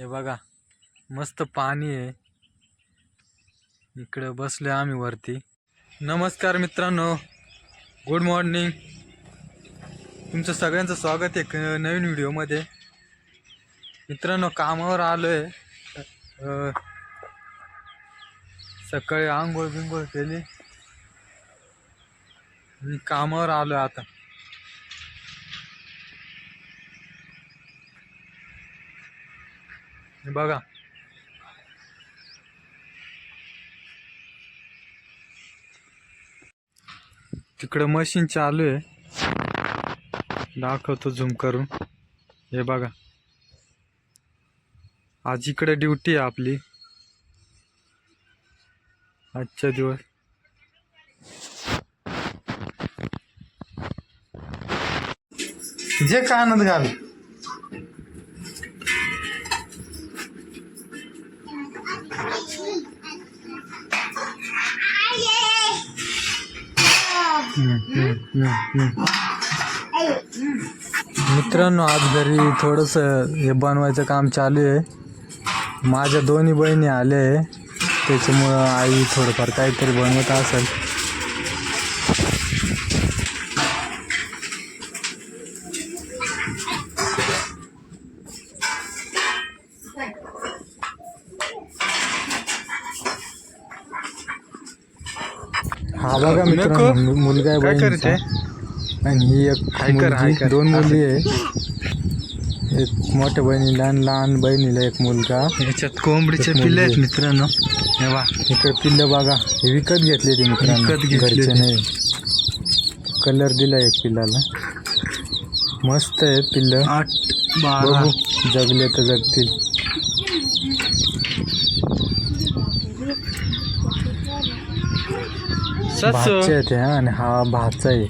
हे बघा मस्त पाणी आहे. इकडं बसलो आम्ही वरती. नमस्कार मित्रांनो गुड मॉर्निंग तुमचं सगळ्यांचं स्वागत आहे नवीन व्हिडिओमध्ये. मित्रांनो कामावर आलो आहे सकाळी आंघोळ बिंघोळ केली. मी कामावर आलोय आता. बघा. तिकडं मशीन चालू आहे. दाखवतो झूम करून. हे बघा. आज इकडे ड्युटी आहे आपली. आजच्या दिवस. जे कानात घाल. मित्रांनो आज घरी थोडस हे बनवायचं काम चालू आहे. माझ्या दोन्ही बहिणी आले आहे. त्याच्यामुळं आई थोडंफार काहीतरी बनवत असेल. हा बघा मित्रांनो मुलगा आहे बहिणीचा. करते? आणि ही एक मुलगी. दोन मुली आहे. एक मोठ्या बहिणीला आणि लहान बहिणीला एक मुलगा. याच्यात कोंबडीचे पिल्ले आहेत. मित्रांनो. इकडे पिल्ल बघा. हे विकत घेतले ते मित्रांनो. विकत घेतले घरचे. नाही. कलर दिला एक पिल्लाला. मस्त आहे पिल्ल. बघू जगले तर जगतील. आहेत हे, हा, आणि हा भाचा आहे.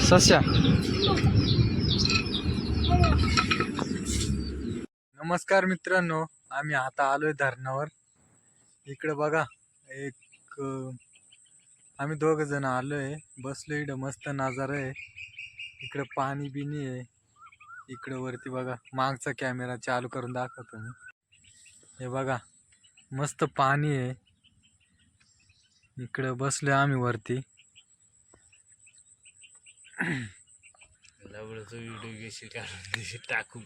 सस्या. नमस्कार मित्रांनो आम्ही आता आलोय धरणावर. इकडे बघा एक आम्ही दोघ जण आलोय. बसलो इकडं मस्त नजारा आहे. इकडं पाणी बिनी आहे. इकडं वरती बघा मागचा कॅमेरा चालू करून दाखवतो मी. हे बघा मस्त पाणी आहे. इकडं बसलोय आम्ही वरती. टाकू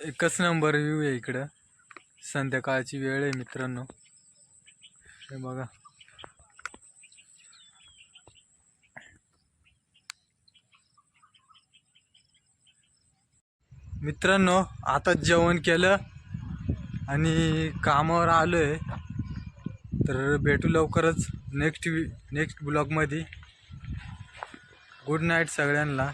एकच नंबर व्ह्यू आहे इकडं. संध्याकाळची वेळ आहे मित्रांनो. हे बघा. मित्रांनो आता जेवण केलं आणि कामावर आलो आहे तर भेटू लवकरच नेक्स्ट नेक्स्ट ब्लॉगमध्ये गुड नाईट सगळ्यांना.